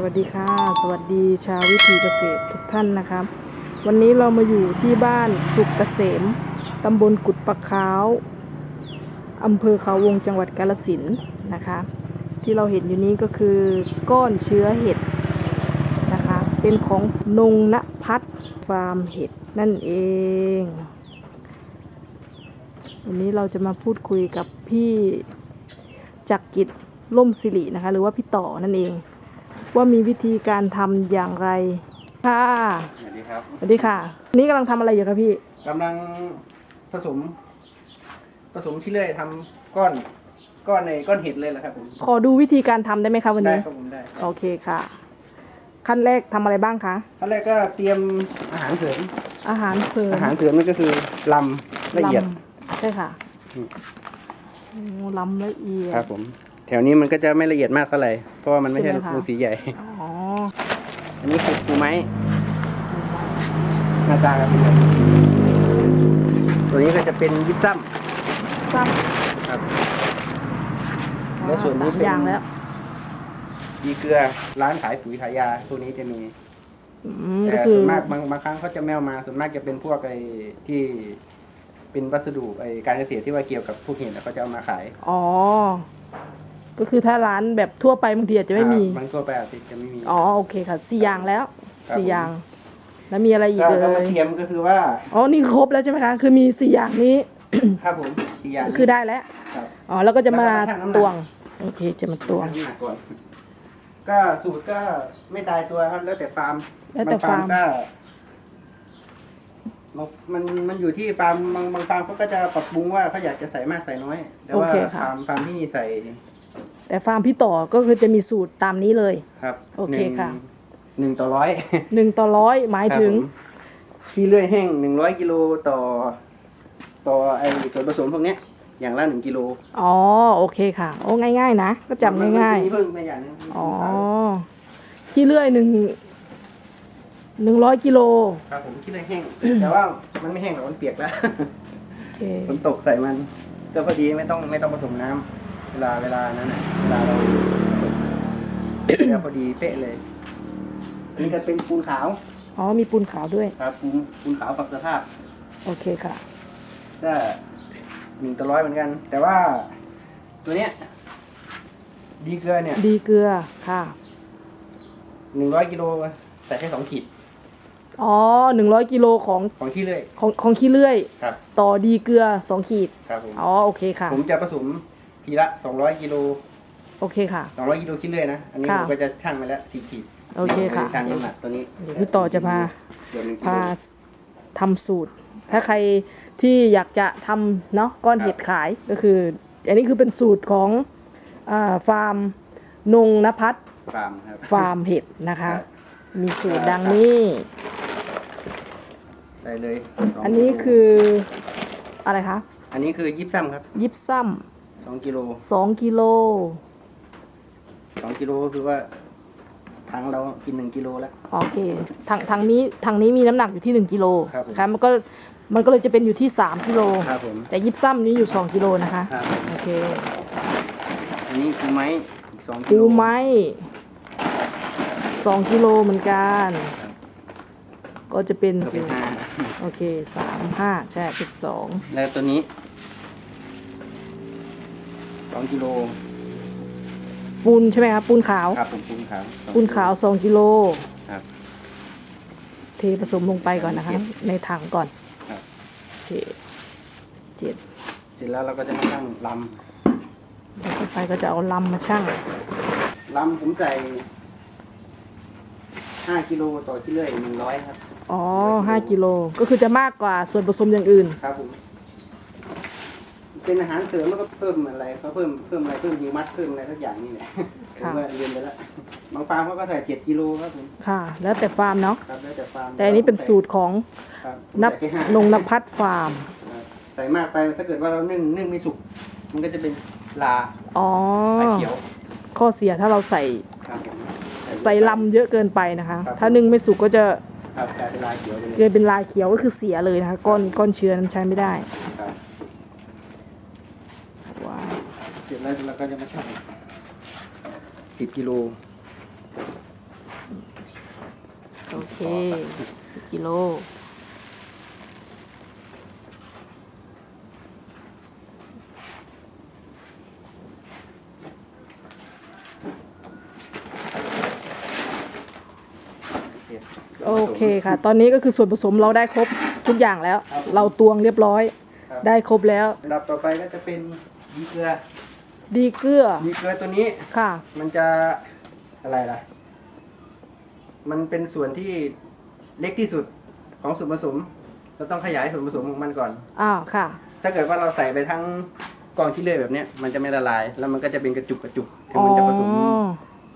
สวัสดีค่ะ สวัสดีชาววิถีเกษตรทุกท่านนะครับวันนี้เรามาอยู่ที่บ้านสุขเกษมตำบลกุดปะขาวอำเภอเขาวงจังหวัดกาฬสินนะคะ ที่เราเห็นอยู่นี้ก็คือก้อนเชื้อเห็ดนะคะ เป็นของนงณพัฒน์ฟาร์มเห็ดนั่นเอง วันนี้เราจะมาพูดคุยกับพี่จักกิจล่มสิรินะคะ หรือว่าพี่ต่อนั่นเอง ว่ามีวิธีการทำอย่างไร ค่ะ สวัสดีครับสวัสดีค่ะ นี่กำลังทำอะไรอยู่คะพี่ กำลังผสม ผสมที่เลื่อยทำก้อนก้อนในก้อนเห็ดเลยแหละครับผมขอดูวิธีการทำได้ไหมคะวันได้นี้ ครับผมได้โอเคค่ะ ขั้นแรกทำอะไรบ้างคะ ขั้นแรกก็เตรียมอาหารเสริมอาหารเสริมอาหารเสริมนั่นก็คือลำละเอียด ลำใช่ค่ะอืม โอ้ลำละเอียด ครับผม แถวนี้มันก็จะไม่ละเอียดมากเท่าไหร่เพราะว่ามันไม่ใช่ใช่ไหมคะ ลูกสีใหญ่ อ๋ออันนี้คือปูไม้หน้าตาเป็นแบบนี้ตัวนี้ก็จะเป็นยิปซัมซ้ครับำแล้วส่วนนี้สามเป็น อย่างแล้วดีเกลือร้านขายปุ๋ยขายยาพวกนี้จะมี อืมก็แต่คืส่อวนมากบางบางครั้งเขาจะไม่เอามาส่วนมากจะเป็นพวกไอ้ที่เป็นวัสดุไอ้การเกษตรที่ว่าเกี่ยวกับพวกเห็ดอะเขาจะเอามาขาย อ๋อ ก็คือถ้าร้านแบบทั่วไปบางทีอาจจะไม่มีอ่าบางตัวไปอาจจะไม่มีอ๋อโอเคค่ะสี่อย่างแล้วครับสี่ผมอย่าง แล้วมีอะไรอีกก็เลก็มายเทียมก็คือว่าอ๋อนี่ครบแล้วใช่ไหมคะคือมีสี่อย่างนี้ ครับผมสี่อย่างคือได้แล้วครับ อ๋อแล้วก็จะมาแล้วก็ชั่งน้ำหนัก ตวงโอเคจะมาตวงชั่น้ำหนักก่อนก็สูตรก็ไม่ตายตัวครับ แล้วแต่ฟาร์มแล้วแต่บงฟาร์ม ก็บางมันมันอยู่ที่ฟาร์มบางบางฟาร์มเขาก็จะปรับปรุงว่าเขาอยากจะใส่มากใส่น้อย แต่ว่าโอเคค่ะ ฟาร์มฟาร์มที่ใส่ แต่ฟาร์มพี่ต่อก็คือจะมีสูตรตามนี้เลย ครับโอเคหนึ่งค่ะ หนึ่งต่อร้อยหนึ่งต่อร้อยหมายถึง ครับผมขี้เลื่อยแห้งหนึ่งร้อยกิโลต่อ ต่อไอ้ส่วนผสมพวกเนี้ย อย่างละหนึ่งกิโลอ๋อโอเคค่ะ โอ้ง่าย ๆ นะ ก็จำง่ายมันมีเพิ่มไปอย่างหนึงๆอ๋อขี้เลื่อยหนึ่งหนึ่งร้อยกิโลครับผมขี้เลื่อยแห้ง แต่ว่ามันไม่แห้งหรอกมันเปียกแล้ว โอเคฝนตกใส่มัน ก็พอดีไม่ต้องไม่ต้องผสมน้ำเว ลาเวลานั้นน่ะเวลาเราผสมแล้วพอดีเป๊ะเลย อันนี้ก็เป็นปูนขาวอ๋อมีปูนขาวด้วย ครับปูนปูนขาวปรับสภาพ โอเคค่ะ ก็หนึ่งต่อร้อยเหมือนกัน แต่ว่าตัวเนี้ย ดีเกลือเนี่ยดีเกลือค่ะหนึ่งร้อยกิโลใส่แค่สองขีดอ๋อหนึ่งร้อยกิโลของของขี้เลื่อยของของขี้เลื่อย ครับ ต่อดีเกลือสองขีดครับผมอ๋อโอเคค่ะ ผมจะผสม ทีละสองร้อยกิโลโอเคค่ะสองร้อยกิโลขี้เลื่อยนะ อันนี้ค่ะผมก็จะชั่งมาแล้วสี่ขีดโอเคค่ะ ดี๋ยวผมจชั่งน้ำหนักตัวนี้เดี๋ยวพี่ต่อจะมาเดี๋ยวหนึ่งกิโล พาทำสูตร ถ้าใครที่อยากจะทำเนาะก้อนครับเห็ดขายก็คือ อันนี้คือเป็นสูตรของอาฟาร์มนงนภัทรฟาร์มครับ ฟาร์มเห็ดนะคะ ครับ มีสูตรดังนี้ ใส่เลยสงอันนี้คืออะไรคะ อันนี้คือยิบซ้ำครับยิบซ้ำ สองกิโลสองกิโลสองกิโลก็คือว่าทางเรากินหนึ่งกิโลแล้ว โอเคทางทางนี้ทางนี้มีน้ำหนักอยู่ที่หนึ่งกิโลครับผมค่ะมันก็มันก็เลยจะเป็นอยู่ที่สามกิโลครับผมแต่ยิบซ้ำนี้อยู่สองกิโลนะคะครับโอเคอันนี้ปูไม้อีกสองกิปูโลไม้สองกิโลเหมือนกัน ก็จะเป็นก็เป็นห้าโอเคสามห้าใช่เป็นสองแล้วตัวนี้ส องกิโลปูนใช่ไหมครับปูนขาว ครับผมปูนขาวสองปูนขาวสองกิโลครับ เทผสมลงไปก่อนนะคะเจ็ดในถังก่อนครับ โอเคเจ็ดเสร็จแล้วเราก็จะมาตั้งลแล้วต่อไปก็จะเอาลำมาชั่งำลำผมใส่ห้ากิโลต่อที่เลื่อยหนึ่งร้อยครับ อ๋อห้ากิโลก็คือจะมากกว่าส่วนผสมอย่างอื่น ครับผม เป็นอาหารเสริมแล้วก็เพิ่มอะไรเขาเพิ่มเพิ่มอะไรเพิ่มฮิวมัสเพิ่มอะไรทุกอย่างนี่แหละผมค่ะ ก็เรียนไปแล้วบางฟาร์มเขาก็ใส่เจ็ดกิโลครับผมค่ะ แล้วแต่ฟาร์มเนาะครับแล้วแต่ฟาร์มแต่อันนี้เป็นสูตรของครับนับใส่แค่ห้า นงนภัทรฟาร์มครับใส่มากไปถ้าเกิดว่าเรานึ่งนึ่งไม่สุก มันก็จะเป็นลาอ๋อลาเขียวข้อเสียถ้าเราใส่ครับผมใส่ลำเยอะเกินไปนะคะครับถ้านึ่งไม่สุกก็จะครับกลายเป็นลาเขียวไปเกเลยลายเป็นลายเขียวก็คือเสียเลยนะคะ ก้อนก้อนเชื้อนั้นใช้ไม่ได้ ครับ ว้าว เส ร็จแล้วเราก็จะมาชั่งสิบกิโลเคสิบกิโลเสร็จโอเคค่ะ ตอนนี้ก็คือส่วนผสมเราได้ครบทุกอย่างแล้ว เราตวงเรียบร้อยครับได้ครบแล้วอันดับต่อไปก็จะเป็นยีเกลือ ดีเกลือยีเกลือตัวนี้ ค่ะ มันจะอะไรล่ะ มันเป็นส่วนที่เล็กที่สุดของส่วนผสม เราต้องขยายส่วนผสมของมันก่อน อ้าวค่ะ ถ้าเกิดว่าเราใส่ไปทั้งกองขี้เลื่อยแบบเนี้ย มันจะไม่ละลาย แล้วมันก็จะเป็นกระจุกกระจุกถึงอ๋อมันจะผสม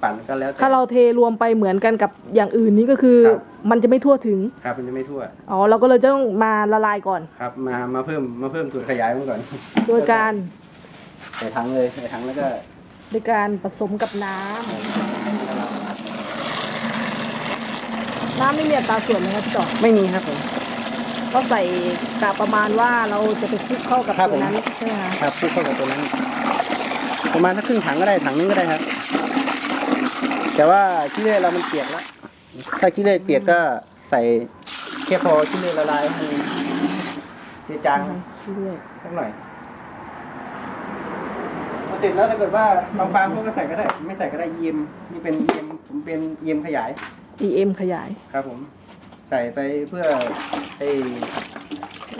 ปั่นก็แล้วแต่ ถ้าเราเทรวมไปเหมือนกันกับอย่างอื่นนี่ก็คือ ครับ มันจะไม่ทั่วถึง ครับมันจะไม่ทั่ว อ๋อเราก็เลยจะต้องมาละลายก่อน ครับ มามาเพิ่มมาเพิ่มส่วนขยายมันก่อนโดยการใส่ถังเลยใส่ถังแล้วก็โดยการผสมกับน้ำน้ำนี่มีอัตราส่วนไหมครับพี่ต่อไม่มีครับผมก็ใส่กะประมาณว่าเราจะไปคลุกเข้ากับครับตัวผมนั้นใช่ไหมคะครับคลุกเข้ากับตัวนั้น ประมาณถ้าครึ่งถังก็ได้ถังนึงก็ได้ครับ แต่ว่าขี้เลื่อยเรามันเปียกแล้วถ้าขี้เลื่อยเปียกก็ใส่แค่พอขี้เลื่อยละลายให้เจือจางเรื่อยสักหน่อย พอเสร็จแล้วถ้าเกิดว่าบางฟาร์มเขาก็ใส่ก็ได้ ไม่ใส่ก็ได้เยี่ยมนี่เป็นเยี่ยมผมเป็นเยี่ยมขยาย EM ขยาย ครับผม ใส่ไปเพื่อให้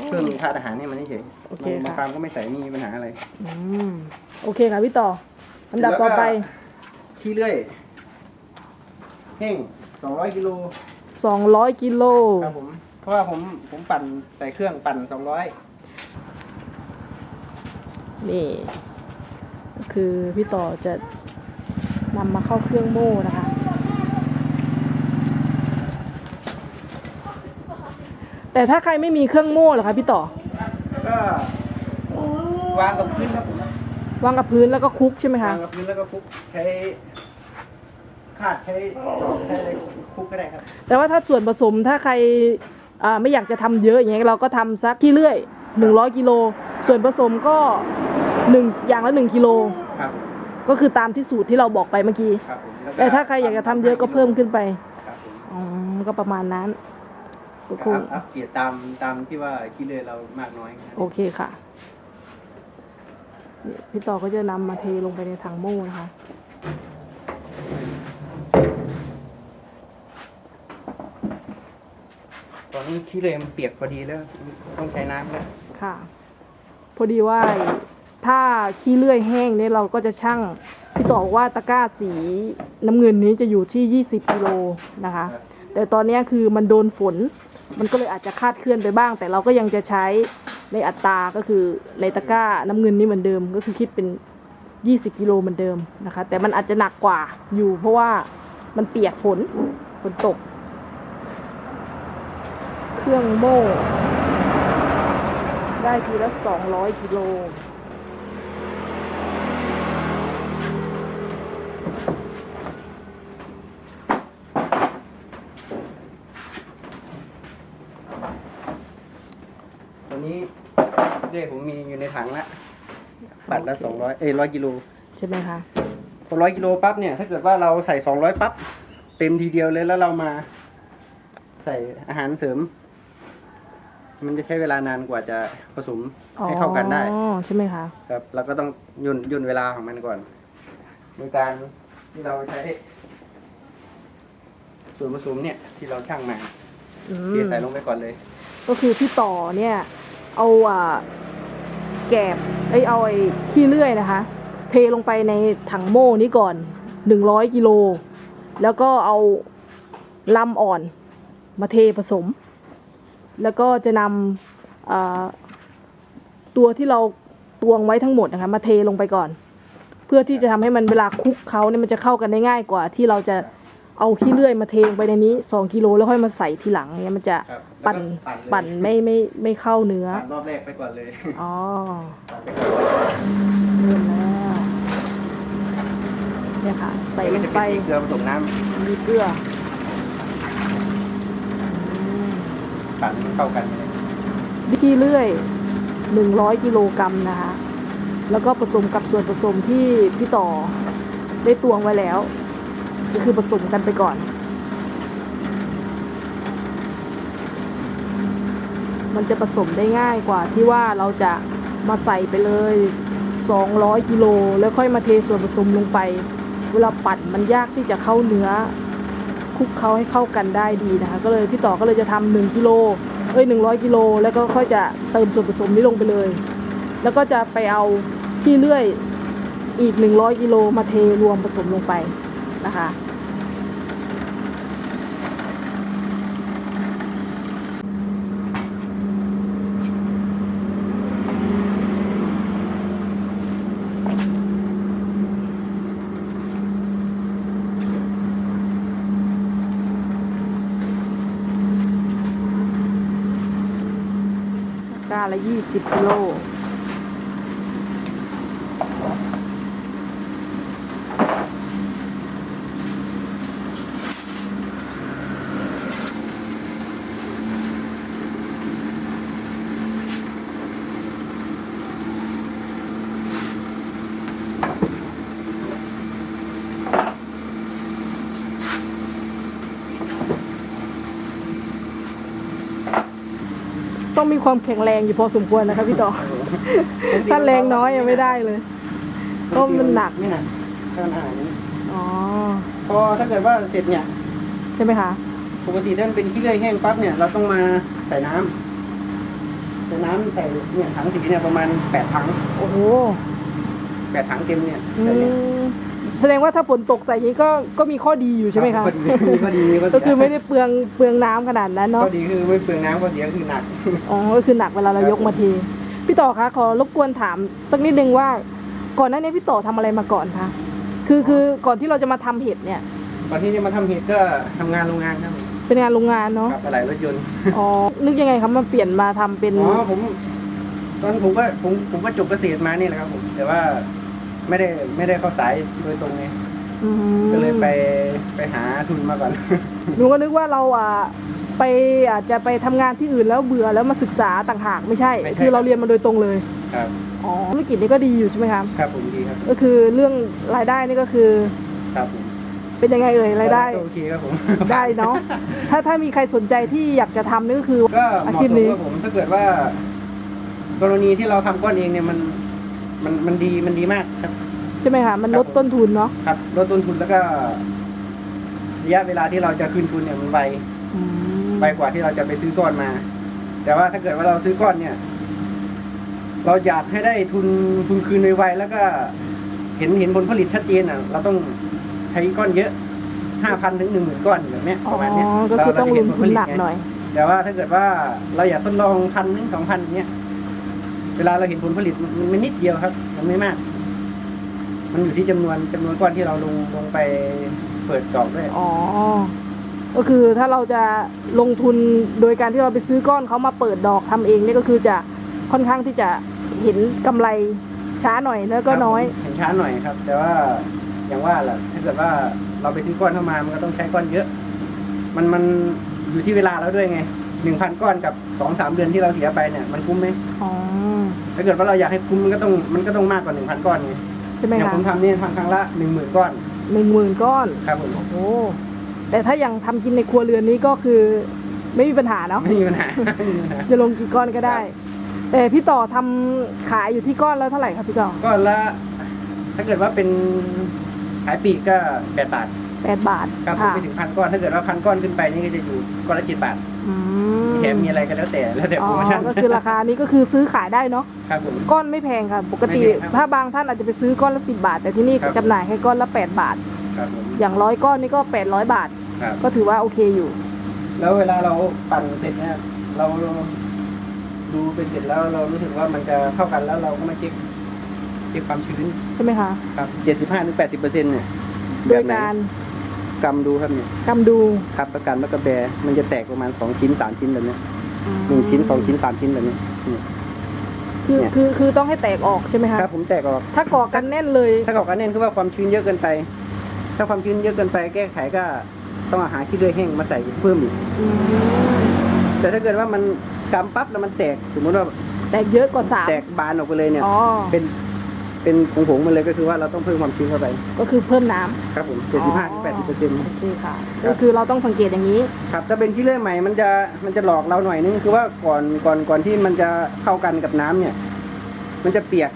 เพิ่มธาตุอาหารให้มันเฉยโอเคบางค่ะฟาร์มก็ไม่ใส่ไม่มีปัญหาอะไร อืมโอเคค่ะพี่ต่ออันดับต่อไป ขี้เลื่อยแห้งสองร้อยกิโล200กิโลครับผม เพราะว่าผมผมปั่นใส่เครื่องปั่นสองร้อยนี่ก็ คือพี่ต่อจะนำมาเข้าเครื่องโม่นะคะ แต่ถ้าใครไม่มีเครื่องโม่เหรอคะพี่ต่อก็วางกับพื้นครับผมวางกับพื้นแล้วก็คลุกใช่ไหมคะ วางกับพื้นแล้วก็คลุกใช้คาดใช้จอบใช้อะไรคลุกก็ได้ครับแต่ว่าถ้าส่วนผสมถ้าใครอ่าไม่อยากจะทำเยอะอย่างเงี้ยเราก็ทำสักที่เรื่อย100กิโลส่วนผสมก็ หนึ่งอย่างละ1กิโล ครับก็คือตามที่สูตรที่เราบอกไปเมื่อกี้ ครับผมล้วก็แต่ถ้าใครอยากจะทำเยอะก็เพิ่มขึ้นไปครับผมอ๋อก็ประมาณนั้นก็คอังพอัพเกียรติตามตามที่ว่าขี้เลื่อยเรามากน้อยครับโอเคค่ะนี่พี่ต่อก็จะนำมาเทลงไปในถังโม่นะคะ ตอนนี้ขี้เลื่อยมันเปียกพอดีแล้ว ต้องใช้น้ำแล้วค่ะ พอดีว่า ถ้าขี้เลื่อยแห้งเนี่ยเราก็จะชั่งพี่ต่อบอกว่าตะกร้าสีน้ำเงินนี้จะอยู่ที่ 20กิโลนะคะ แต่ตอนเนี้ยคือมันโดนฝน มันก็เลยอาจจะคาดเคลื่อนไปบ้าง แต่เราก็ยังจะใช้ในอัตราก็คือในตะกร้าน้ำเงินนี้เหมือนเดิมก็คือคิดเป็น 20กิโลเหมือนเดิมนะคะ แต่มันอาจจะหนักกว่าอยู่ เพราะว่ามันเปียกฝนฝนตก เครื่องโม่ ได้ทีละ 200กิโล นนี้เลื่อยผมมีอยู่ในถังละปัดละสองร้อยเอ้ยร้อยกิโลใช่ไหมคะพอร้อยกิโลปั๊บเนี่ย ถ้าเกิดว่าเราใส่สองร้อยปั๊บเต็มทีเดียวเลยแล้วเรามา ใส่อาหารเสริม มันจะใช้เวลานานกว่าจะผสมให้เข้ากันได้อ๋อใช่ไหมคะครับเราก็ต้องย่นย่นเวลาของมันก่อนโดยการที่เราใช้ส่วนผสมเนี่ย ที่เราช่างมาอืเทมใส่ลงไปก่อนเลย ก็คือพี่ต่อเนี่ย เอาอ่าแกบไอเอาไอขี้เลื่อยนะคะ เทลงไปในถังโม่นี้ก่อนหนึ่งร้อยกิโล แล้วก็เอาลำอ่อนมาเทผสม แล้วก็จะนำตัวที่เราตวงไว้ทั้งหมดนะคะมาเทลงไปก่อน เพื่อที่จะทำให้มันเวลาคลุกเขาเนี่ยมันจะเข้ากันได้ง่ายกว่าที่เราจะ เอาขี้เลื่อยมาเทลงไปในนี้สองกิโลแล้วค่อยมาใส่ทีหลังเนี่ยมันจะครับปั่นแล้วก็ปั่ปั่นนเลยไม่ไม่ไม่เข้าเนื้อ ปั่นรอบแรกไปก่อนเลยอ๋อปั่นไปก่อนเริ่มแล้วเนี่ยค่ะ ใส่ลงไปเกลือผสมน้ำมีเกลืออืมปั่นให้มันเข้ากันเลยขี้เลื่อยหนึ่งร้อยกิโลกรัมนะคะ แล้วก็ผสมกับส่วนผสมที่พี่ต่อได้ตวงไว้แล้ว ก็คือผสมกันไปก่อน มันจะผสมได้ง่ายกว่าที่ว่าเราจะมาใส่ไปเลย 200 กิโลแล้วค่อยมาเทส่วนผสมลงไป เวลาปั่นมันยากที่จะเข้าเนื้อคลุกเคล้าให้เข้ากันได้ดีนะคะ ก็เลยพี่ต่อก็เลยจะทำหนึ่งกิโลเอ้ยหนึ่งร้อยกิโลแล้วก็ค่อยจะเติมส่วนผสมนี้ลงไปเลย แล้วก็จะไปเอาขี้เลื่อยอีก100กิโลมาเทรวมผสมลงไป นะคะ ก้าละยี่สิบกิโล มีความแข็งแรงอยู่พอสมควรนะคะพี่ต่อ ถ้าแรงน้อยยังไม่ได้เลยเพราะมันหนัก ไม่หนักถ้ามันหนักนี้อ๋อ พอถ้าเกิดว่าเสร็จเนี่ย ใช่ไหมคะ ปกติถ้ามันเป็นขี้เลื่อยแห้งปั๊บเนี่ย เราต้องมาใส่น้ำใส่น้ำใส่เนี่ยถังสีเนี่ยประมาณแปดถังโอ้โห แปดถังเต็มเนี่ยอืใส่เนี่ย ม แสดงว่าถ้าฝนตกใส่อย่างนี้ก็ก็มีข้อดีอยู่ใช่ไหมคะก็ดีก็ดีก็ก็ดีคือไม่ได้เปลืองเปลืองน้ำขนาดนั้นเนาะก็ดีคือไม่เปลืองน้ำก็เสียคือหนักอ๋อก็คือหนักเวลาเรายกมาที พี่ต่อคะขอรบกวนถามสักนิดนึงว่า ก่อนหน้านี้พี่ต่อทำอะไรมาก่อนคะคือคือก่อนที่เราจะมาทำเห็ดเนี่ยตอนที่จะมาทำเห็ดก็ทำงานโรงงานครับเป็นงานโรงงานเนาะกับอะไรรถยนต์อ๋อนึกยังไงครับมาเปลี่ยนมาทำเป็นอ๋อผมตอนผมก็ผมผมก็จบเกษตรมานี่แหละครับผมแต่ว่า ไม่ได้ไม่ได้เข้าสายโดยตรงไงอืมก็เลยไปไปหาทุนมาก่อน หนูก็นึกว่าเราอะไปอาจจะไปทำงานที่อื่นแล้วเบื่อแล้วมาศึกษาต่างหากไม่ใช่ ไม่ใช่ คือเราเรียนมาโดยตรงเลยครับ อ๋อธุรกิจนี้ก็ดีอยู่ใช่ไหมครับ ครับผมดีครับ ก็คือเรื่องรายได้นี่ก็คือครับผมเป็นยังไงเอ่ยรายได้ ก็โอเคครับผมได้เนาะถ้าถ้ามีใครสนใจที่อยากจะทำนี่ก็คือ ก็เหอามาะชีพสมนี้ครับผมถ้าเกิดว่า กรณีที่เราทำก้อนเองเนี่ยมัน มันมันดีมันดีมากครับ ใช่ไหมคะมันครับลดต้นทุนเนาะครับลดต้นทุนแล้วก็ระยะเวลาที่เราจะคืนทุนเนี่ยมันไวอืมไวกว่าที่เราจะไปซื้อก้อนมา แต่ว่าถ้าเกิดว่าเราซื้อก้อนเนี่ย เราอยากให้ได้ทุนทุนคืนไวๆแล้วก็เห็นเห็นผลผลิตชัดเจนอะ เราต้องใช้ก้อนเยอะห้าพันถึงหนึ่งหมื่นก้อนแบบเนี้ยอ๋ประมาณเนี้ยอก็คือต้องลงทุนหนักหน่อย แต่ว่าถ้าเกิดว่าเราอยากทดลองพันถึงสองพันเนี้ย เวลาเราเห็นผลผลิตมันมันนิดเดียวครับ มันไม่มาก มันอยู่ที่จำนวนจำนวนก้อนที่เราลงลงไปเปิดดอกด้วยอ๋อ ก็คือถ้าเราจะลงทุนโดยการที่เราไปซื้อก้อนเขามาเปิดดอกทำเองนี่ก็คือจะค่อนข้างที่จะเห็นกำไรช้าหน่อยแล้วก็น้อยครับผมเห็นช้าหน่อยครับ แต่ว่าอย่างว่าแหละถ้าเกิดว่าเราไปซื้อก้อนเข้ามา มันก็ต้องใช้ก้อนเยอะ มันมันอยู่ที่เวลาแล้วด้วยไงหนึ่งพันก้อนกับสองสามเดือนที่เราเสียไปเนี่ย มันคุ้มไหมอ๋อ ถ้าเกิดว่าเราอยากให้คุ้มมันก็ต้องมันก็ต้องมากกว่าหนึ่งพันก้อนไงใช่ไหมอย่างคะผมทำนี่ทำครั้งละหนึ่งหมื่นก้อนหนึ่งหมื่นก้อน ครับผมโอ้โหแต่ถ้าอย่างทำกินในครัวเรือนนี้ก็คือ ไม่มีปัญหาเนาะไม่มีปัญหาไม่มีปัญหา จะลงกี่ก้อนก็ได้แต่พี่ต่อทำขายอยู่ที่ก้อนแล้วเท่าไหร่ครับพี่ต่อก้อนละถ้าเกิดว่าเป็นขายปลีกก็แปดบาท แปดบาทครับผมค่ะไปถึงพันก้อนถ้าเกิดว่าพันก้อนขึ้นไปนี่ก็จะอยู่ก้อนละเจ็ดบาทอืมมีแถมมีอะไรก็แล้วแต่แล้วแต่อ๋โปอรโมชั่นก็คือราคานี้ก็คือซื้อขายได้เนาะครับผม ก้อนไม่แพงค่ะ ปกติไม่แพงครับถ้าบางท่านอาจจะไปซื้อก้อนละสิบาท แต่ที่นี่ครับ จำหน่ายให้ก้อนละแปดบาท ครับผมอย่างร้อยก้อนนี่ก็แปดร้อยบาท ครับ ก็ถือว่าโอเคอยู่ แล้วเวลาเราปั่นเสร็จเนี่ยเราดูไปเสร็จแล้วเรารู้สึกว่ามันจะเข้ากันแล้วเราก็มาเช็คเช็คความชื้นใช่ไหมคะครับเจ็ดสิบห้าถึงแปดสิบเปอร์เซ็นต์เนี่ยโดยแบบไหนการ กำดูครับเนี่ยกำดูครับประกันแล้วก็แบร์มันจะแตกประมาณสองชิ้นสามชิ้นแบบเนี้ยอืมหนึ่งชิ้นสองชิ้นสามชิ้นแบบเนี้ยนี่คือเนี่ยคือคือต้องให้แตกออกใช่ไหมคะครับผมแตกออก ถ้าก่อกันแน่นเลย ถ้าบอกกันเน้นคือว่าความชื้นเยอะเกินไป ถ้าความชื้นเยอะเกินไปแก้ไขก็ต้องเอาหาขี้เลื่อยแห้งมาใส่เพิ่มอีกอืมแต่ถ้าเกิดว่ามันกำปั๊บแล้วมันแตกสมมติว่าแตกเยอะกว่าสามแตกบานออกไปเลยเนี่ยอ๋อเป็น เป็นผงๆมาเลยก็คือว่าเราต้องเพิ่มความชื้นเข้าไปก็คือเพิ่มน้ำครับผมอ๋อ75ถึง80เปอร์เซ็นต์ โอเคค่ะ ครับ ก็คือเราต้องสังเกตอย่างนี้ ครับถ้าเป็นขี้เลื่อยใหม่มันจะมันจะหลอกเราหน่อยนึงคือว่าก่อนก่อนก่อนที่มันจะเข้ากันกับน้ำเนี่ย มันจะเปียก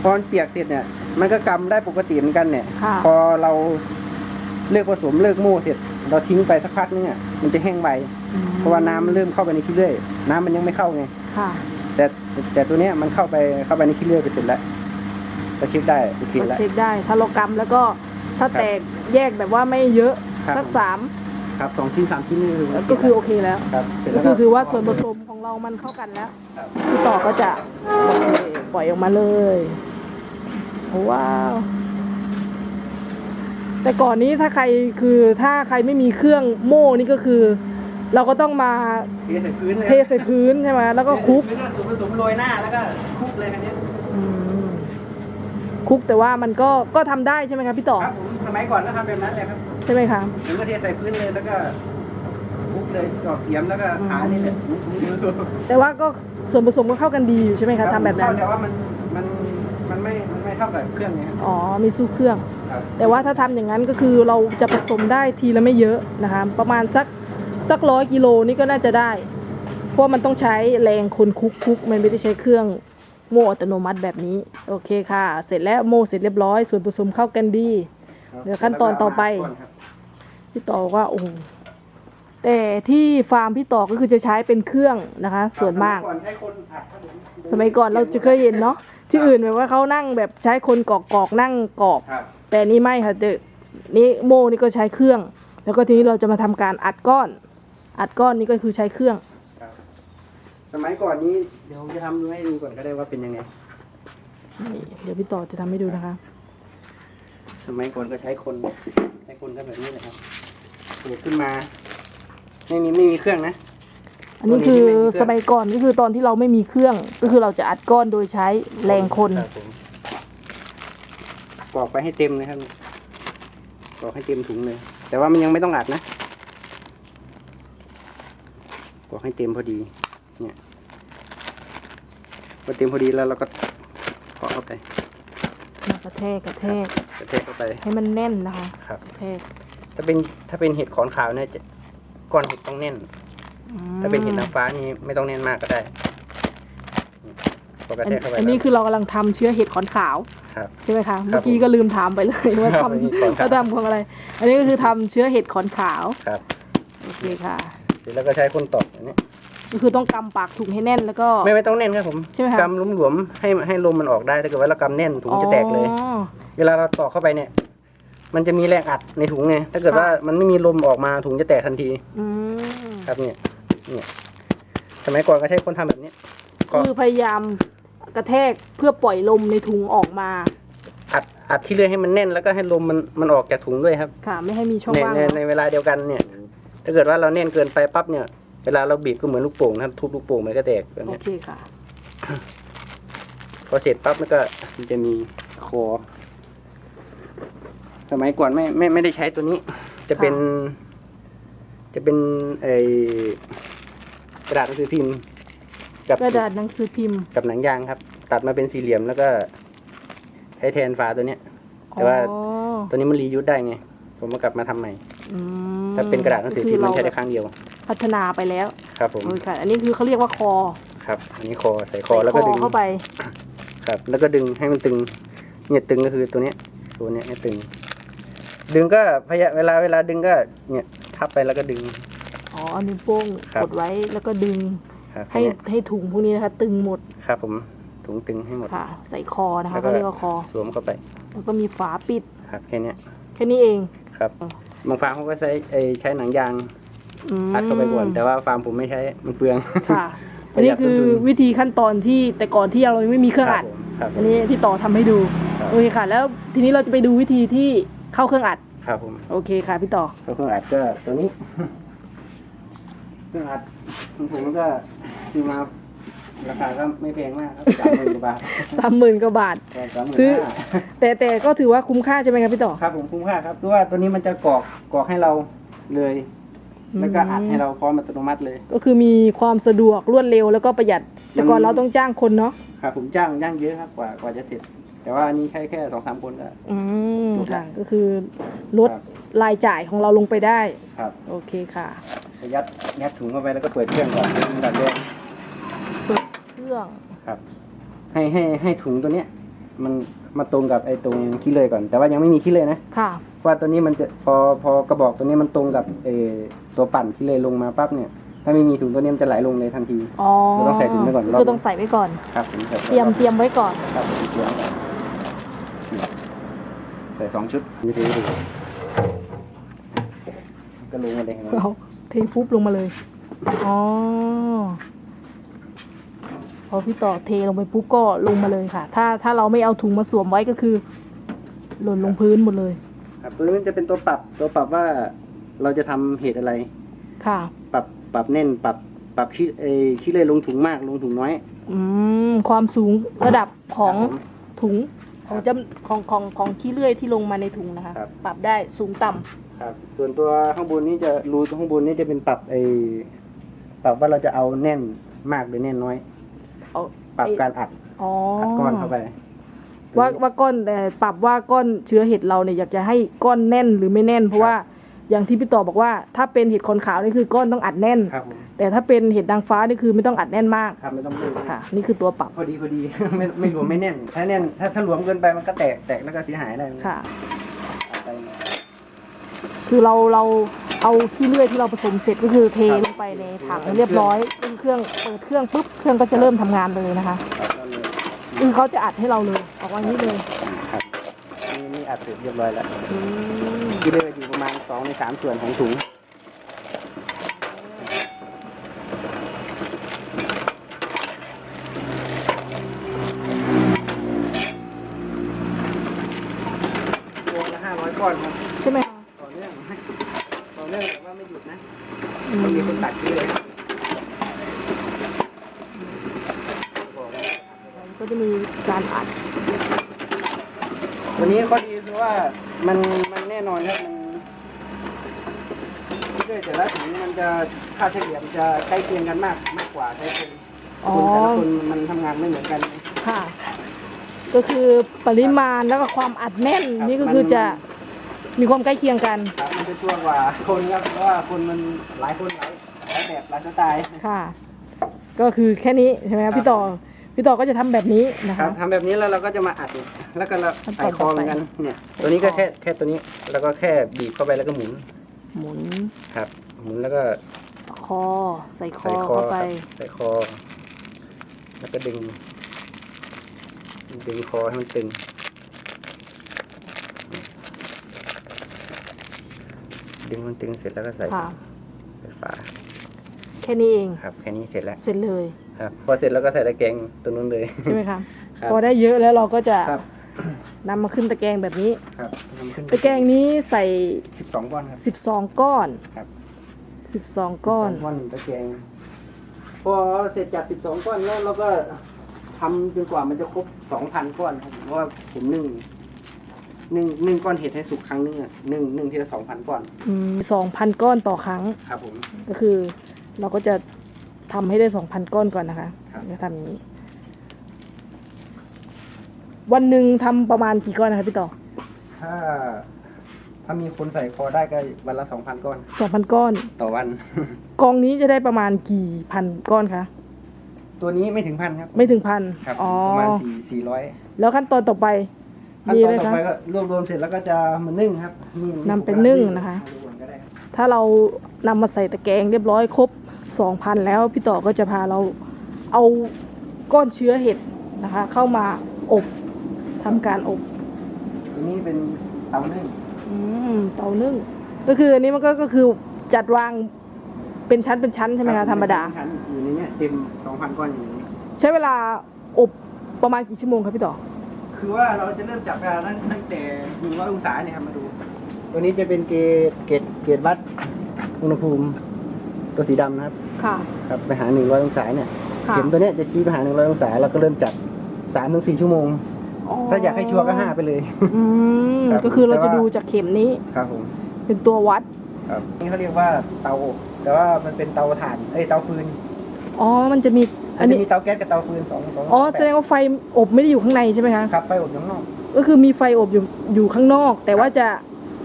พอมันเปียกเสร็จเนี่ย มันก็กำได้ปกติเหมือนกันเนี่ย ค่ะ พอเราเลิกผสมเลิกโม่เสร็จ เราทิ้งไปสักพักนึงอะมันจะแห้งไปอืมเพราะว่าน้ำมันเริ่มเข้าไปในขี้เลื่อย น้ำมันยังไม่เข้าไงค่ะ แต่แต่ตัวเนี้ยมันเข้าไปเข้าไปในขี้เลื่อยไปเสร็จแล้ว ก็เช็คได้โอเคก็แล้วเช็คได้ถ้าเรากำแล้วก็ถ้าครับแตกแยกแบบว่าไม่เยอะครับสักสามครับสองชิ้นสามชิ้นนี่คือก็คือโอเคแล้วครับเสร็จก็แล้วคือคือว่าส่วนผสมของเรามันเข้ากันแล้วครับพี่ต่อก็จะโอเคปล่อยออกมาเลยว้าวแต่ก่อนนี้ถ้าใครคือถ้าใครไม่มีเครื่องโม่นี่ก็คือ เราก็ต้องมาเทใส่พื้นเลยเทใส่พื้นใช่ไหมแล้วก็คลุกแล้วก็ส่วนผสมโรยหน้าแล้วก็คลุกเลยคันนี้อืมค ลุกแต่ว่ามันก็ก็ทำได้ใช่ไหมครับพี่ต่อครับผมสมัยก่อนก็ทำแบบนั้นเลยครับใช่ไหมคะผมก็เทใส่พื้นเลยแล้วก็คลุกเลยจอกเสียมแล้วก็ขานี่แหละคลุกๆแต่ว่าก็ส่วนผสมก็เข้ากันดีอยู่ใช่ไหมคะทำแบบนั้นแต่ว่ามันมันมันไม่มันไม่เท่ากับเครื่องนี้ครับอ๋อมีสู้เครื่อง ครับ แต่ว่าถ้าทำอย่างนั้นก็คือเราจะผสมได้ทีละไม่เยอะนะคะ ประมาณสักสักร้อยกิโลนี่ก็น่าจะได้ เพราะมันต้องใช้แรงคนคุกคุกมันไม่ได้ใช้เครื่อง โม่อัตโนมัติแบบนี้ โอเคค่ะ เสร็จแล้วโม่เสร็จเรียบร้อย ส่วนผสมเข้ากันดี เดี๋ยวขั้นตอนต่อไป พี่ต่อบอกว่าโอ้โหแต่ที่ฟาร์มพี่ต่อก็คือจะใช้เป็นเครื่องนะคะ ส่วนมากก่อนใช้คนอัดครับผมสมัยก่อนเราจะเคยเห็นเนาะที่อื่นแบบว่าเขานั่งแบบใช้คนกอกกอกๆนั่งกอกครับแต่นี่ไม่ค่ะแต่นี่โม่นี่ก็ใช้เครื่อง แล้วก็ทีนี้เราจะมาทำการอัดก้อน อัดก้อนนี่ก็คือใช้เครื่องครับ สมัยก่อนนี้เดี๋ยวผมจะทำให้ดูก่อนก็ได้ว่าเป็นยังไง นี่เดี๋ยวพี่ต่อจะทำให้ดูนะคะ สมัยก่อนก็ใช้คนใช้คนก็แบบนี้แหละครับปลูกขึ้นมาไม่มีไม่มีเครื่องนะ อันนี้คือสมัยก่อนก็คือตอนที่เราไม่มีเครื่อง ก็คือเราจะอัดก้อนโดยใช้แรงคน รับผมกรอกไปให้เต็มเลยครับกรอกให้เต็มถุงเลย แต่ว่ามันยังไม่ต้องอัดนะกรอกให้เต็มพอดี เนี่ยพอเต็มพอดีแล้วเราก็กรอกเข้าไปกระแทกกระแทกกระเทเข้าไปให้มันแน่นนะคะครับ กระแทกถ้าเป็นถ้าเป็นเห็ดขอนขาวเนี่ยจะก้อนเห็ดต้องแน่น อืมถ้าเป็นเห็ดนางฟ้านี่ไม่ต้องแน่นมากก็ได้นี่พอกระอันแทกเข้าไปอันนี้แล้ว คือเรากำลังทำเชื้อเห็ดขอนขาวครับใช่ไหมคะครัเมื่บอกี้ก็ลืมถามไปเลยว่าครับทำเห็ดขอนขาว ว่าทำของอะไร อันนี้ก็คือทำเชื้อเห็ดขอนขาวครับโอเคค่ะ เสร็จแล้วก็ใช้คนตอกอันนี้ ก็คือต้องกำปากถุงให้แน่นแล้วก็ ไม่ไม่ต้องแน่นครับผมใช่ไหมคะ กำหลวมๆให้ให้ลมมันออกได้ถ้าเกิดว่าเรากำแน่นถุงจะแตกเลย อ๋อ เวลาเราตอกเข้าไปเนี่ย มันจะมีแรงอัดในถุงไง ถ้าเกิดค่ะว่ามันไม่มีลมออกมาถุงจะแตกทันทีอืมครับเนี่ย เนี่ย สมัยก่อนก็ใช้คนทำแบบนี้ ก็คือพยายามกระแทกเพื่อปล่อยลมในถุงออกมา อัดอัดที่เรื่อยให้มันแน่นแล้วก็ให้ลมมันมันออกจากถุงด้วยครับ ค่ะ ไม่ให้มีช่องในว่างในในเวลาเดียวกันเนี่ย ถ้าเกิดว่าเราแน่นเกินไปปั๊บเนี่ย เวลาเราบีบก็เหมือนลูกโป่งนะครับทุบลูกโป่งมันก็แตกแบบโอเนี้ยเคค่ะ พอเสร็จปั๊บมันก็มันจะมีคอ สมัยก่อนไม่ไม่ไม่ได้ใช้ตัวนี้ จะเป็น จะเป็นไอกระดาษหนังสือพิมพ์กับ กระดาษหนังสือพิมพ์ กับหนังยางครับ ตัดมาเป็นสี่เหลี่ยมแล้วก็ใช้แทนฝาตัวเนี้ย แต่ว่า อ๋อตัวนี้มันรียูสได้ไง ผมมากลับมาทำใหม่ อืมถ้าเป็นกระดาษหนังสือพิมพ์มันใช้ก็ได้ครั้งเดียว พัฒนาไปแล้วครับผมโอเคค่ะ อันนี้คือเขาเรียกว่าคอครับ อันนี้คอใส่คอใส่แล้วก็ดึงเข้าไป ครับ แล้วก็ดึงให้มันตึง เนี่ยตึงก็คือตัวเนี้ย ตัวเนี้ยให้ตึง ดึงก็พยายามเวลาเวลาดึงก็เนี่ยทับไปแล้วก็ดึง อ๋อเอานิ้วโป้งครับกดไว้แล้วก็ดึงครับให้เนี่ยให้ถุงพวกนี้นะคะ ตึงหมด ครับ ผมถุงตึงให้หมดค่ะ ใส่คอนะคะแล้วก็เขาเรียกว่าคอ สวมเข้าไป แล้วก็มีฝาปิด ครับแค่เนี้ยแค่นี้เอง ครับ บางฟาร์มเขาก็ใช้ไอ้ใช้หนังยาง อืมอัดเข้าไปก่อน แต่ว่าฟาร์มผมไม่ใช้มันเปลือง ค่ะประหยัดอันนี้คือต้นทุนวิธีขั้นตอนที่แต่ก่อนที่เรายังไม่มีเครื่องอัด ครับผม อันนี้พี่ต่อทำให้ดู ครับ โอเคค่ะ แล้วทีนี้เราจะไปดูวิธีที่เข้าเครื่องอัด ครับผมโอเคค่ะพี่ต่อเครื่องอัดก็ตัวนี้ เครื่องอัดของผมก็ซื้อมาราคาก็ไม่แพงมากครับสามหมื่นกว่าบาทสามหมื่นกว่าบาทสามหมื่นซื้อ ห้า แต่แต่ก็ถือว่าคุ้มค่าใช่ไหมครับพี่ต่อ ครับผมคุ้มค่าครับเพราะว่าตัวนี้มันจะกรอกกรอกให้เราเลย แล้วก็อัดให้เราพร้อมอัตโนมัติเลย ก็คือมีความสะดวกรวดเร็วแล้วก็ประหยัด แต่ก่อนมันเราต้องจ้างคนเนาะครับผมจ้างย่างเยอะครับกว่ากว่าจะเสร็จ แต่ว่าอันนี้แค่แค่สองสามคนก็ อืมลดละค่ะก็คือลดครับ รายจ่ายของเราลงไปได้ ครับโอเคค่ะยัดยัดถุงเข้าไปแล้วก็เปิดเครื่องก่อนให้มันดัดแยกเปิดเครื่องครับ ให้ให้ให้ถุงตัวเนี้ย มันมาตรงกับไอ้ตรงขี้เลยก่อน แต่ว่ายังไม่มีขี้เลยนะ ค่ะเพราะ ว่าตัวนี้มันจะพอพอกระบอกตัวนี้มันตรงกับเออตัวปั่นขี้เลยลงมาปั๊บเนี่ย ถ้าไม่มีถุงตัวนี้มันจะไหลลงเลยทันทีอ๋อเราต้องใส่ถุงไว้ก่อนรอบคือต้องใส่ไว้ก่อน ครับผมใส่เตรียมเตรียมไว้ก่อน ครับผมเตรียมไว้ใส่สองชุดนี่ดูดูก็ลงมาเลยเห็นไหมเราเทปุ๊บลงมาเลย อ๋อ พอพี่ต่อเทลงไปปุ๊บก็ลงมาเลยค่ะ ถ้าถ้าเราไม่เอาถุงมาสวมไว้ก็คือ หล่นลงพื้นหมดเลย ครับตัวนี้มันจะเป็นตัวปรับตัวปรับว่าเราจะทำเหตุอะไร ค่ะ ปรับปรับแน่นปรับปรับขี้เออขี้เลยลงถุงมากลงถุงน้อยอืม ความสูงระดับของครับผม ถุงของจำของของของขี้เลื่อยที่ลงมาในถุงนะคะ ครับ ปรับได้สูงต่ำครับส่วนตัวข้างบนนี้จะรูข้างบนนี้จะเป็นปรับไอปรับว่าเราจะเอาแน่นมากหรือแน่นน้อย เอาปรับไอ้การอัดอ๋ออัดก้อนเข้าไป ว่าว่าก้อนแต่ปรับว่าก้อนเชื้อเห็ดเราเนี่ยอยากจะให้ก้อนแน่นหรือไม่แน่น เพราะว่าอย่างที่พี่ต่อบอกว่าถ้าเป็นเห็ดขนขาวนี่คือก้อนต้องอัดแน่น ครับผมแต่ถ้าเป็นเห็ดนางฟ้านี่คือไม่ต้องอัดแน่นมากครับไม่ต้องดูค่ะ นี่คือตัวปรับพอดีพอดี ไม่ไม่รวมไม่แน่น ถ้าแน่นถ้าถ้าหลวมเกินไปมันก็แตกแตกแล้วก็เสียหายได้ค่ะอัดไปมาคือเราเราเอาขี้เลื่อยที่เราผสมเสร็จก็คือเทลงไปในถังเรียบร้อยซึ่งเครื่องเปิดเครื่องปุ๊บเครื่องก็จะเริ่มทำงานเลยนะคะครับแล้วเลย คือเขาจะอัดให้เราเลยออกมาอย่างนี้เลยครับนี่นี่อัดเสร็จเรียบร้อยแล้วอืมที่เหลืออยู่ประมาณสองในสามส่วนของถุงตัวละห้าร้อยก้อนครับใช่ไหมคะต่อเนื่องต่อเนื่องแต่ว่าไม่หยุดนะอืมันมีมคนตัดที่เลย ก็จะมีการอัดวันนี้ข้อดีคือว่ามันมันแน่นอนครับมันที่ด้วยแต่ละถุงมันจะค่าเฉลี่ยมันจะใกล้เคียงกันมากมากกว่าใช้คนอ๋อคนแต่ละคนมันทำงานไม่เหมือนกันค่ะ ก็คือปริมาณแล้วก็ความอัดแน่นครับนี่ก็คือมันจะมีความใกล้เคียงกันครับมันจะช่วงกว่าคนครับเพราะว่าคนมันหลายคนหลายหลายแบบหลายสไตล์ค่ะ ก็คือแค่นี้ใช่ไหมคครัรับบพี่ต่อ พี่ต่อก็จะทำแบบนี้นะครัคะ บทำแบบนี้แล้วเราก็จะมาอัดอีกแล้วก็เราขั้นตอนใส่คอเหมือนกันเนี่ยใส่ตัวนี้ก็คอ แค่แค่ตัวนี้แล้วก็แค่บีบเข้าไปแล้วก็หมุนหมุนครับ หมุนแล้วก็คอใส่คอใส่คอเข้าไป ครับใส่คอ แล้วก็ดึง ดึงคอให้มันตึงดึงมันตึงเสร็จแล้วก็ใส่ค่ะ ใส่ฝาแค่นี้เองครับแค่นี้เสร็จแล้ว เสร็จเลย ครับพอเสร็จแล้วก็ใส่ตะแกรงตัวนู้นเลย ใช่ไหมคะครับ พอได้เยอะแล้วเราก็จะครับนำมาขึ้นตะแกรงแบบนี้ ครับทำขึ้นตะแกรงนี้ใส่ สิบสองก้อนครับ 12 ก้อน ครับ 12 ก้อน12ก้อนหนึ่งตะแกรงพอเสร็จจากสิบสองก้อนแล้วเราก็ทำจนกว่ามันจะครบสองพันก้อนครับเพราะว่าผมนึ่งนึ่งนึ่งก้อนเห็ดให้สุกครั้งนึงอะนึ่งนึ่งทีละสองพันก้อนอืม2,000 ก้อนต่อครั้ง ครับผม ก็คือเราก็จะ ทำให้ได้2,000ก้อนก่อนนะคะครับจะทำอย่างนี้ วันหนึ่งทำประมาณกี่ก้อนนะคะพี่ต่อ ถ้า ถ้ามีคนใส่คอได้ก็วันละสองพันก้อน2,000ก้อน ต่อวัน กองนี้จะได้ประมาณกี่พันก้อนคะตัวนี้ไม่ถึงพันครับ ไม่ถึงพันครับอ๋อประมาณสี่สี่ร้อยแล้วขั้นตอนต่อไปขั้นมีตอเลนยต่อคะไปก็รวบรวมเสร็จแล้วก็จะมานึ่งครับนำไปนึ่งนะคะมาดูก่อนก็ได้ครับถ้าเรานำมาใส่ตะแกรงเรียบร้อยครบ 2,000แล้วพี่ต่อก็จะพาเราเอาก้อนเชื้อเห็ดนะคะ เข้ามาอบทำการอบตัวนี้เป็นเตานึ่งอืมเตานึ่งก็คืออันนี้มันก็ก็คือจัดวางเป็นชั้นเป็นชั้นใช่ไหมคะธรรมดา ชั้นอยู่ในเนี้ยเต็มสองพันก้อนอยู่ในนี้ใช้เวลาอบประมาณกี่ชั่วโมงครับพี่ต่อ คือว่าเราจะเริ่มจับเวลาตั้งตั้งแต่หนึ่งร้อยองศาเนี่ยครับมาดู ตัวนี้จะเป็นเกจเกจเกจวัดอุณหภูมิ ตัวสีดำนะครับค่ะ ครับไปหาหนึ่งร้อยองศาเนี่ยค่ะเข็มตัวเนี้ยจะชี้ไปหาหนึ่งร้อยองศาเราก็เริ่มจับสามถึงสี่ชั่วโมง ถ้าอยากให้ชัวร์ก็ห้าไปเลย อืมครับก็คือเราแต่จะว่า ดูจากเข็มนี้ครับผมเป็นตัววัด ครับนี่เขาเรียกว่าเตาอบแต่ว่ามันเป็นเตาถ่านเอ้ยเตาฟืนอ๋อ มันจะมีมัอันนจะนี้ มีเตาแก๊สกับเตาฟืนสองสองอ๋อ แสดงว่าไฟอบไม่ได้อยู่ข้างในใช่ไหมคะ ครับไฟอบอยู่ข้างนอก ก็คือมีไฟอบอยู่อยู่ข้างนอก แต่ว่าจะ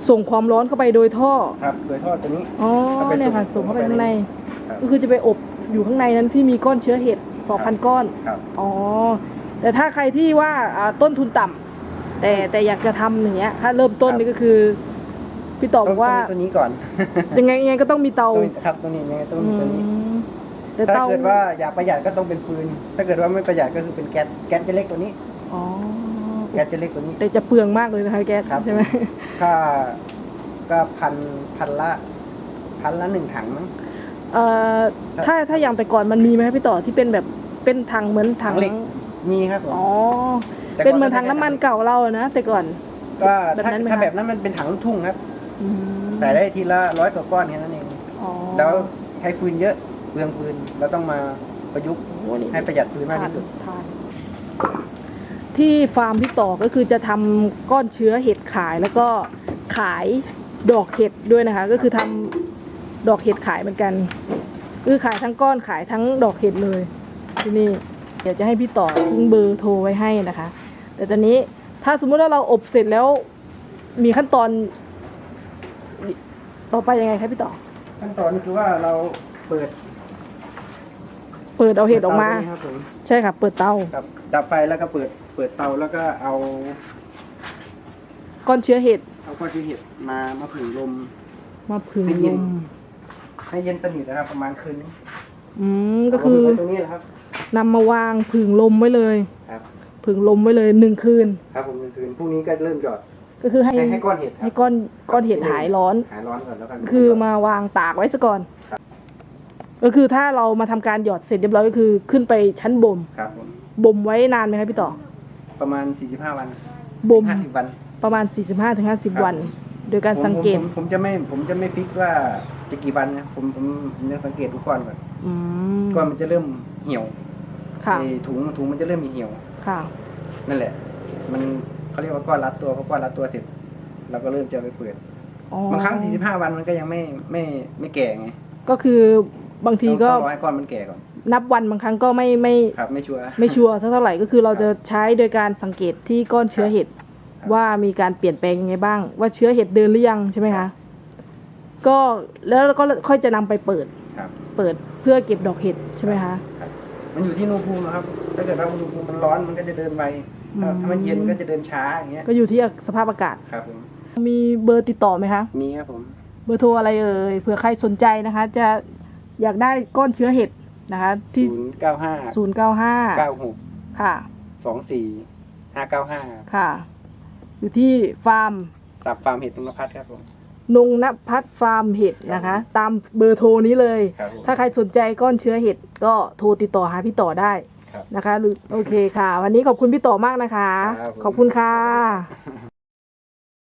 ส่งความร้อนเข้าไปโดยท่อ ครับโดยทอดตัวนี้ อ๋อเอาไปเนี่ยค่ะ ส่ส่งงเข้าไปเข้าไปข้างใน ครับ ก็คือจะไปอบอยู่ข้างในนั้นที่มีก้อนเชื้อเห็ดสองพันก้อน ครับอ๋อ แต่ถ้าใครที่ว่าอ่าต้นทุนต่ำแต่แต่อยากจะทำอย่างเงี้ยถ้าเริ่มต้นครับนี่ก็คือ พี่ต่อบอกว่าต้องมีตัวนี้ก่อนยังไงยังไงก็ต้องมีเตาตัวนี้ครับตัวนี้ยังไงต้องมีตัวนี้ อืมแต่ถ้าเตาเกิดว่าอยากประหยัดก็ต้องเป็นฟืน ถ้าเกิดว่าไม่ประหยัดก็คือเป็นแก๊ส แก๊สจะเล็กตัวนี้ อ๋อแก๊สจะเล็กตัวนี้ แต่จะเปลืองมากเลยนะคะแก๊สครับ ใช่ไหมค่าก็พันพันละพันละหนึ่งถังมั้ง เอ่อถ้าถ้าอย่างแต่ก่อนมันมีไหมคะพี่ต่อที่เป็นแบบเป็นถังเหมือนถังถังเหล็ก มีครับผมอ๋อแต่เป็นเหมือนก่ถังน้ำมันเก่าเราอะนะแต่ก่อน ก็แบบถ้านั้นไหม ถ้าคะแบบนั้นมันเป็นถังลูกทุ่งครับ อืมใส่ได้ทีละร้อยกว่าก้อนแค่นั้นเอง อ๋อแล้วใช้ฟืนเยอะเปลืองฟืนเราต้องมาประยุกต์โอ้นี่ให้ประหยัดฟืนมากที่สุด ทานที่ ฟาร์มพี่ต่อก็คือจะทำก้อนเชื้อเห็ดขายแล้วก็ขายดอกเห็ดด้วยนะคะ ก็คือทำดอกเห็ดขายเหมือนกันคือขายทั้งก้อนขายทั้งดอกเห็ดเลยที่นี่เดี๋ยวจะให้พี่ต่อทิ้งเบอร์โทรไว้ให้นะคะ แต่ตอนนี้ถ้าสมมุติว่าเราอบเสร็จแล้วมีขั้นตอน ต่อไปยังไงคะพี่ต่อ ขั้นตอนคือว่าเราเปิด เปิดเอาเห็ดออกมาตนี้ครับผมใช่ค่ะ เปิดเตาครับดับไฟแล้วก็เปิด เปิดเตาแล้วก็เอาก้อนเชื้อเห็ดเอาก้อนที่เห็ดมามาผึ่งลม มาผึ่งให้ลเย็นมให้เย็นสนิทนะครับ ประมาณคืนนี้อืมก็คือเาลงไว้ตรงนี้แหละครับ นำมาวางผึ่งลมไว้เลยครับ ผึ่งลมไว้เลยหนึ่งคืน ครับผมคืนพรุ่งนี้ก็เริ่มหยอดก็คือให้ให้ให้ก้อนเห็ดครับให้ก้อนก้อนเห็ดหายร้อน หายร้อนก่อนแล้วกันคือมาวางตากไว้ซะก่อน ก็คือถ้าเรามาทำการหยอดเสร็จเรียบร้อยก็คือ ขึ้นไปชั้นบ่มครับผมบ่มไว้นานไหมครับพี่ต่อ ประมาณ 45 วันบ่ม50 วันประมาณ 45-50 วัน โดยการสังเกตผมผมผมจะไม่ผมจะไม่ฟิกว่าจะกี่วันนะผมผมผมจะสังเกตทุกก้อนก่อนอืมก้อนมันจะเริ่มเหี่ยวค่ะ ไอ้ถุงถุงมันจะเริ่มมีเหี่ยว ค่ะ นั่นแหละ มันเขาเรียกว่าก้อนรัดตัวพอก้อนรัดตัวเสร็จเราก็เริ่มจะไปเปิดอ๋อบางครั้ง 45 วันมันก็ยังไม่ไม่ไม่แก่ไงก็คือบางทีก็ต้องรอให้ก้อนมันแก่ก่อน นับวันบางครั้งก็ไม่ไม่ครับไม่ชัวร์ ไม่ชัวร์สักเท่าไหร่ก็คือเราจะใช้โดยการสังเกตที่ก้อนเชื้อเห็ดครับว่ามีการเปลี่ยนแปลงยังไงบ้าง ว่าเชื้อเห็ดเดินหรือยังใช่ไหมคะก็แล้วเราก็ค่อยจะนำไปเปิดครับเปิดเพื่อเก็บดอกเห็ดใช่ไหมคะ ครับมันอยู่ที่อุณหภูมินะครับ ถ้าเกิดว่าอุณหภูมิมันร้อนมันก็จะเดินไวถ้าอืม ถ้ามันเย็นก็จะเดินช้าอย่างเงี้ยก็อยู่ที่สภาพอากาศ ครับผมมีเบอร์ติดต่อไหมคะ มีครับผม เบอร์โทรอะไรเอ่ยเผื่อใครสนใจนะคะ จะอยากได้ก้อนเชื้อเห็ด นะคะที่ ศูนย์เก้าห้าศูนย์เก้าห้าเก้าหกค่ะ สองสี่ห้าเก้าห้าค่ะ อยู่ที่ฟาร์มสับฟาร์มเห็ดนงนพัฒน์ครับผม นงนพัฒน์ฟาร์มเห็ดนะคะ ตามเบอร์โทรนี้เลย ครับผม ถ้าใครสนใจก้อนเชื้อเห็ดก็โทรติดต่อหาพี่ต่อได้ครับ นะคะหรือโอเคค่ะ วันนี้ขอบคุณพี่ต่อมากนะคะ ครับผม ขอบคุณค่ะ